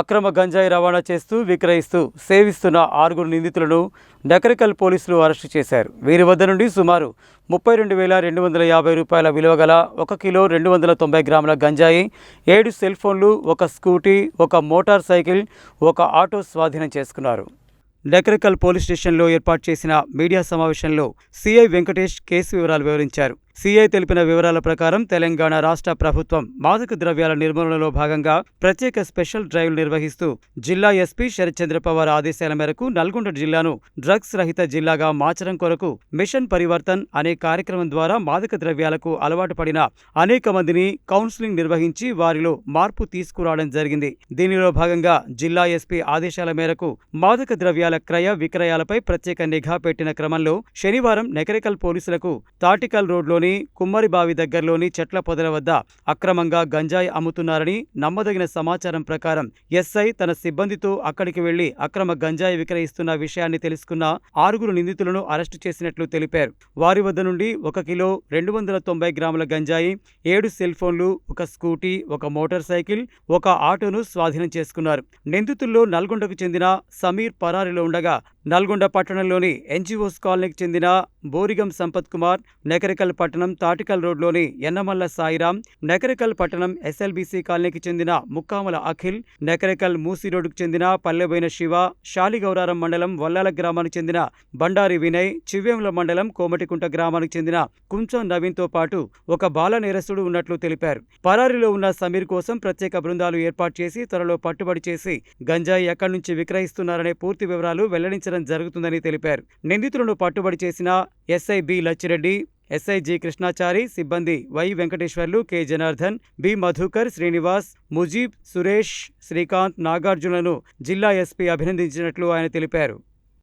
అక్రమ గంజాయి రవాణా చేస్తూ విక్రయిస్తూ సేవిస్తున్న ఆరుగురు నిందితులను నకరికల్ పోలీసులు అరెస్టు చేశారు. వీరి వద్ద నుండి సుమారు ముప్పై రెండు వేల రెండు వందల యాభై రూపాయల విలువ గల ఒక కిలో రెండు వందల తొంభై గ్రాముల గంజాయి ఏడు సెల్ ఫోన్లు ఒక స్కూటీ ఒక మోటార్ సైకిల్ ఒక ఆటో స్వాధీనం చేసుకున్నారు. నకరికల్ పోలీస్ స్టేషన్లో ఏర్పాటు చేసిన మీడియా సమావేశంలో సిఐ వెంకటేష్ కేసు వివరాలు వివరించారు. సిఐ తెలిపిన వివరాల ప్రకారం తెలంగాణ రాష్ట్ర ప్రభుత్వం మాదక ద్రవ్యాల నిర్మూలనలో భాగంగా ప్రత్యేక స్పెషల్ డ్రైవ్ నిర్వహిస్తూ జిల్లా ఎస్పీ శరత్చంద్ర పవార్ ఆదేశాల మేరకు నల్గొండ జిల్లాను డ్రగ్స్ రహిత జిల్లాగా మార్చడం కొరకు మిషన్ పరివర్తన్ అనే కార్యక్రమం ద్వారా మాదక ద్రవ్యాలకు అలవాటు పడిన అనేక మందిని కౌన్సిలింగ్ నిర్వహించి వారిలో మార్పు తీసుకురావడం జరిగింది. దీనిలో భాగంగా జిల్లా ఎస్పీ ఆదేశాల మేరకు మాదక ద్రవ్యాల క్రయ విక్రయాలపై ప్రత్యేక నిఘా పెట్టిన క్రమంలో శనివారం నెకరికల్ పోలీసులకు తాటికల్ రోడ్లోని కుమ్మరిబావి దగ్గరలోని చెట్ల పొదల వద్ద అక్రమంగా గంజాయి అమ్ముతున్నారని నమ్మదగిన సమాచారం ప్రకారం ఎస్ఐ తన సిబ్బందితో అక్కడికి వెళ్ళి అక్రమ గంజాయి విక్రయిస్తున్న విషయాన్ని తెలుసుకున్న ఆరుగురు నిందితులను అరెస్టు చేసినట్లు తెలిపారు. వారి వద్ద నుండి ఒక కిలో రెండు వందల తొంభై గ్రాముల గంజాయి ఏడు సెల్ ఫోన్లు ఒక స్కూటీ ఒక మోటార్ సైకిల్ ఒక ఆటోను స్వాధీనం చేసుకున్నారు. నిందితుల్లో నల్గొండకు చెందిన సమీర్ పరారిలో ఉండగా నల్గొండ పట్టణంలోని ఎన్జిఓస్ కాలనీకి చెందిన బోరిగం సంపత్ కుమార్ నెకరికల్ పట్టణం తాటికల్ రోడ్లోని ఎన్నమల్ల సాయిరాం నెకరికల్ పట్టణం ఎస్ఎల్బీసీ కాలనీకి చెందిన ముక్కామల అఖిల్ నెకరికల్ మూసి రోడ్డుకు చెందిన పల్లెబోయిన శివ శాలిగౌరారం మండలం వల్లాల గ్రామానికి చెందిన బండారి వినయ్ చివ్వేముల మండలం కోమటికుంట గ్రామానికి చెందిన కుంచం నవీన్తో పాటు ఒక బాల నేరస్తుడు ఉన్నట్లు తెలిపారు. పరారీలో ఉన్న సమీర్ కోసం ప్రత్యేక బృందాలు ఏర్పాటు చేసి త్వరలో పట్టుబడి చేసి గంజాయి ఎక్కడి నుంచి విక్రయిస్తున్నారనే పూర్తి వివరాలు వెల్లడించడం జరుగుతుందని తెలిపారు. నిందితులను పట్టుబడి చేసిన SI B Lachireddy SI G Krishnachari సిబ్బంది Y Venkateswarlu K Janardhan B Madhukar Srinivas Mujeeb Suresh Srikanth నాగార్జునను జిల్లా ఎస్పీ అభినందించినట్లు ఆయన తెలిపారు.